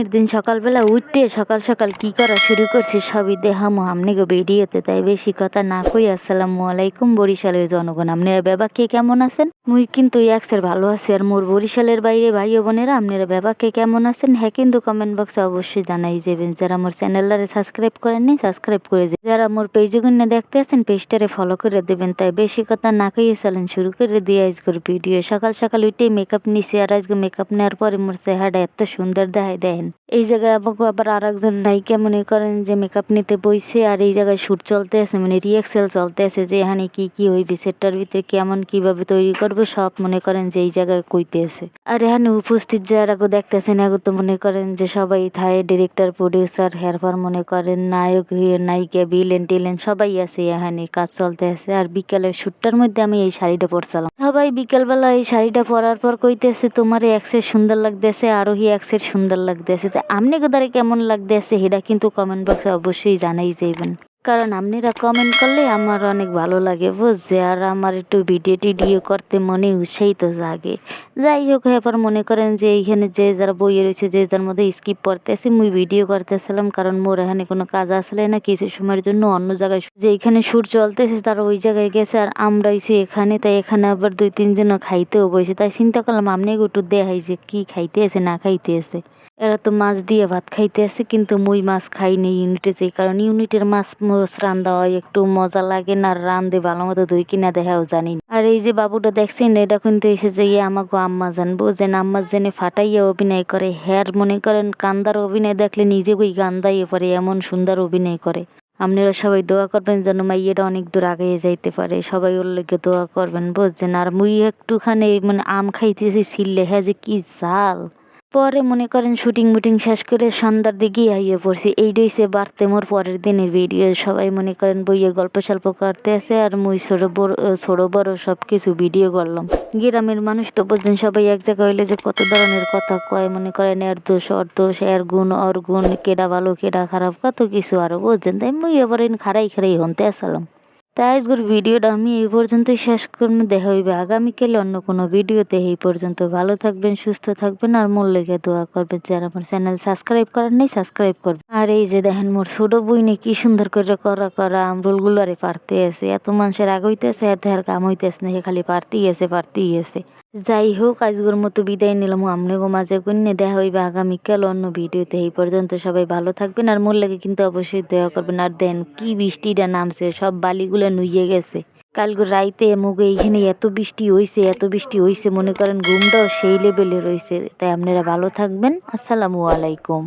এর দিন সকালবেলা উঠতে সকাল সকাল কি করা শুরু করছি সবই দেহামো আমনিগো ভিডিওতে তাই বেশি কথা না কই। আসসালামু আলাইকুম বরিশালের জনগণ। আপনারা বেবা কে কেমন আছেন? মুই কিন্তু একসের ভালো আছি আর মোর বরিশালের বাইরে ভাই বোনেরা আপনারা বেবা কে কেমন আছেন? হ্যাঁ কিন্তু কমেন্ট বক্সে অবশ্যই জানাই যাবেন। যারা মোর চ্যানেলটারে সাবস্ক্রাইব করেননি সাবস্ক্রাইব করে যাবেন। যারা মোর পেজে গুন্নে দেখতে আছেন পেজটারে ফলো করে দেবেন। তাই বেশি কথা না কইয়ে চালেন, শুরু করে দিয়ে আজকের ভিডিও সকাল সকাল উঠে মেকআপ নিছি আর আজকে মেকআপ নেওয়ার পরে মোর চেহারাটা এত সুন্দর দেখায় দেখেন এই জায়গায় আমাকে আবার আর একজন নায়িকা মনে করেন যে মেকআপ নিতে বইছে আর এই জায়গায় শ্যুট চলতে আছে মানে রিয়েক্সেল চলতে আছে যে এখানে কি কি হইবে সেটার ভিতরে কেমন, কীভাবে তৈরি করব, সব মনে করেন যে এই জায়গায় কইতে আছে। আর এখানে উপস্থিত যারা দেখতেছেন এগো তো মনে করেন যে সবাই থায় ডিরেক্টর প্রডিউসার হেরফার মনে করেন, নায়ক, নায়িকা বিলেন টিলেন সবাই আছে এখানে, কাজ চলতে আছে। আর বিকেলের শ্যুটটার মধ্যে আমি এই শাড়িটা পরছিলাম। সবাই বিকেলবেলা এই শাড়িটা পরার পর কইতেছে, তোমার এক সেট সুন্দর লাগতেছে, আরোহী এক সেট সুন্দর লাগতেছে। তা আমনি গোদারে কেমন লাগতেছে সেটা কিন্তু কমেন্ট বক্সে অবশ্যই জানাই যাইবেন। কারণ আপনারা কমেন্ট করলে আমার অনেক ভালো লাগে, বুঝছে? আর আমার একটু ভিডিও টিডিও করতে মনে উৎসাহিত জাগে। যাই হোক এবার মনে করেন যে এইখানে যে যারা বইয়ে রয়েছে, যে যার মধ্যে স্কিপ করতেছি, মুই ভিডিও করতেছিলাম, কারণ মোর এখানে কোনো কাজ আসলে না, কিছু সময়ের জন্য অন্য জায়গায় যে এখানে সুর চলতেছে, তারা ওই জায়গায় গেছে, আর আমরা এসে এখানে, তাই এখানে আবার দুই তিনজন খাইতেও বসে। তাই চিন্তা করলাম আপনি একটু দেখাই যে কি খাইতে আছে না খাইতে আছে এরা তো মাছ দিয়ে ভাত খাইতে আছে কিন্তু মুই মাছ খাইনি ইউনিটে যাই কারণ। ইউনিটের মাছ মোস রান্দা হয়, একটু মজা লাগে না, রান্ধে ভালো মতো ধুই কিনা দেখাও জানি না। আর এই যে বাবুটা দেখছেন, এটা কিন্তু এসে যে ইয়ে আমাকে আম্মা জানব যে আম্মা জেনে ফাটাইয়া অভিনয় করে। হ্যার মনে করেন, কান্দার অভিনয় দেখলে নিজে ওই কান্দাইয়ে পরে এমন সুন্দর অভিনয় করে। আপনারা সবাই দোয়া করবেন যেন মাইয়েটা অনেক দূর আগে যাইতে পারে। সবাই ওর লেগে দোয়া করবেন বুঝছেন। আর মুই একটুখানি মানে আম খাইতেছি ছিললে হ্যাঁ যে কি জাল। পরে মনে করেন শুটিং মুটিং শেষ করে সন্ধ্যার দিকে আইয়ে পড়ছি। এইটাই সে বাড়তে মোর পরের দিনের ভিডিও সবাই মনে করেন বইয়ে গল্প সল্প করতে আছে আর মুই ছোট বড় ছোট বড় সব কিছু ভিডিও করলাম। গ্রামের মানুষ তো বুঝছেন সবাই এক জায়গায় হইলে যে কত ধরনের কথা কয়, মনে করেন এর দোষ, ওর দোষ, এর গুণ, ওর গুণ, কেডা ভালো, কেডা খারাপ, কত কিছু আরও বুঝছেন? তাই মুই এবার খারাই খারাই হনতে আসলাম। তাই আজকের ভিডিওটা আমি এই পর্যন্তই শেষ করব। দেখা হইবে আগামীকাল অন্য কোনো ভিডিওতে। এই পর্যন্ত ভালো থাকবেন, সুস্থ থাকবেন আর মোর লেগে দোয়া করবেন যারা আমার চ্যানেল সাবস্ক্রাইব করার নেই, সাবস্ক্রাইব করবেন। আর এই যে দেখেন মোর ছোট বই বইনে কি সুন্দর করে করা করা আমরুলগুলো আরে পারতে আছে। এত মানুষের আগ হইতেছে, এত আর কাম হইতেছে না, সে খালি পারতেই আছে পারতেই আছে। যাই হোক আজকের মতো বিদায় নিলাম। আমনেগো মাঝে কন্যে দেখা হইবে আগামীকাল অন্য ভিডিওতে। এই পর্যন্ত সবাই ভালো থাকবেন আর মোর লাগে কিন্তু অবশ্যই দয়া করবেন। আর দেন, কি বৃষ্টিটা নামছে, সব বালিগুলো নুইয়ে গেছে। কালকে রাইতে মুগে এইখানে এত বৃষ্টি হয়েছে এত বৃষ্টি হয়েছে মনে করেন ঘুমটাও সেই লেভেলে রয়েছে তাই আপনারা ভালো থাকবেন। আসসালামু আলাইকুম।